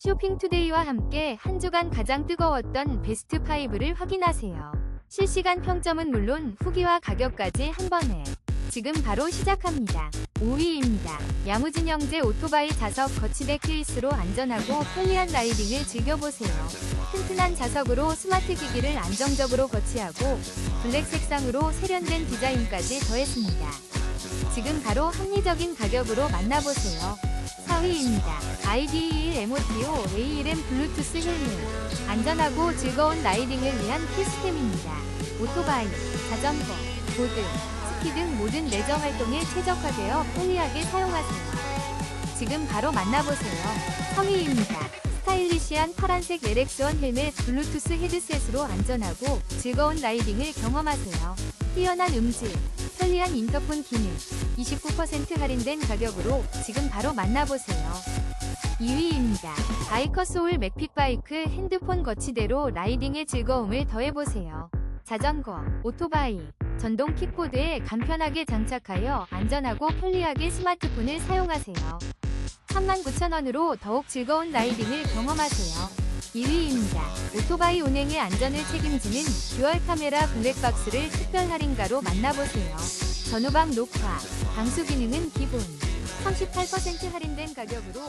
쇼핑투데이와 함께 한 주간 가장 뜨거웠던 베스트 5를 확인하세요. 실시간 평점은 물론 후기와 가격까지 한 번에. 지금 바로 시작합니다. 5위입니다. 야무진 형제 오토바이 자석 거치대 케이스로 안전하고 편리한 라이딩을 즐겨보세요. 튼튼한 자석으로 스마트 기기를 안정적으로 거치하고 블랙 색상으로 세련된 디자인까지 더했습니다. 지금 바로 합리적인 가격으로 만나보세요. 4위입니다. IDE 에모티오 A1M 블루투스 헬멧. 안전하고 즐거운 라이딩을 위한 필수템입니다. 오토바이, 자전거, 보드, 스키 등 모든 레저 활동에 최적화되어 편리하게 사용하세요. 지금 바로 만나보세요. 3위입니다. 스타일리시한 파란색 LX1 헬멧 블루투스 헤드셋으로 안전하고 즐거운 라이딩을 경험하세요. 뛰어난 음질, 편리한 인터폰 기능, 29% 할인된 가격으로 지금 바로 만나보세요. 2위입니다. 바이커 소울 맥픽 바이크 핸드폰 거치대로 라이딩의 즐거움을 더해보세요. 자전거, 오토바이, 전동 킥보드에 간편하게 장착하여 안전하고 편리하게 스마트폰을 사용하세요. 39,000원으로 더욱 즐거운 라이딩을 경험하세요. 1위입니다. 오토바이 운행의 안전을 책임지는 듀얼 카메라 블랙박스를 특별 할인가로 만나보세요. 전후방 녹화, 방수 기능은 기본. 38% 할인된 가격으로